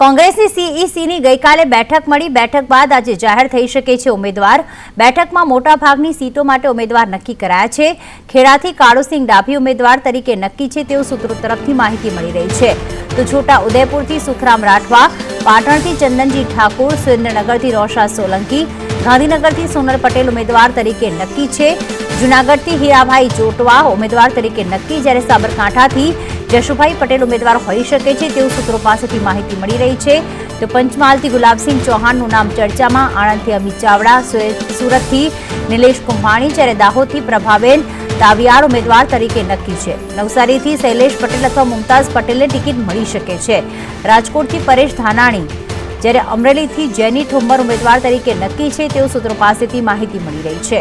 કોંગ્રેસની સીઈસીની ગઈકાલે બેઠક મળી. બેઠક બાદ આજે જાહેર થઈ શકે છે ઉમેદવાર. બેઠકમાં મોટાભાગની સીટો માટે ઉમેદવાર નક્કી કરાયા છે. ખેડાથી કાળુસિંહ ડાભી ઉમેદવાર તરીકે નક્કી છે. તેવું સૂત્રો તરફથી માહિતી મળી રહી છે. તો છોટા ઉદયપુરથી સુખરામ રાઠવા, પાટણથી ચંદનજી ઠાકુર, સુરેન્દ્રનગરથી રોશા સોલંકી ગાંધીનગરથી સોનલ પટેલ ઉમેદવાર તરીકે નક્કી છે. જૂનાગઢથી હીરાભાઈ જોટવા ઉમેદવાર તરીકે નક્કી. જ્યારે સાબરકાંઠાથી જશુભાઈ પટેલ ઉમેદવાર હોઈ શકે છે તેવું સૂત્રો પાસેથી માહિતી મળી રહી છે. તો પંચમહાલથી ગુલાબસિંહ ચૌહાણનું નામ ચર્ચામાં. આણંદથી અમિત ચાવડા સુરત- સુરતથી નિલેશ કુંભાણી. જ્યારે દાહોદથી પ્રભાબેન તાવિયાર ઉમેદવાર તરીકે નક્કી છે. નવસારીથી શૈલેષ પટેલ અથવા મુમતાઝ પટેલને ટિકિટ મળી શકે છે. રાજકોટથી પરેશ ધાનાણી જ્યારે અમરેલીથી જેની ઠુમ્મર ઉમેદવાર તરીકે નક્કી છે તેવું સૂત્રો પાસેથી માહિતી મળી રહી છે.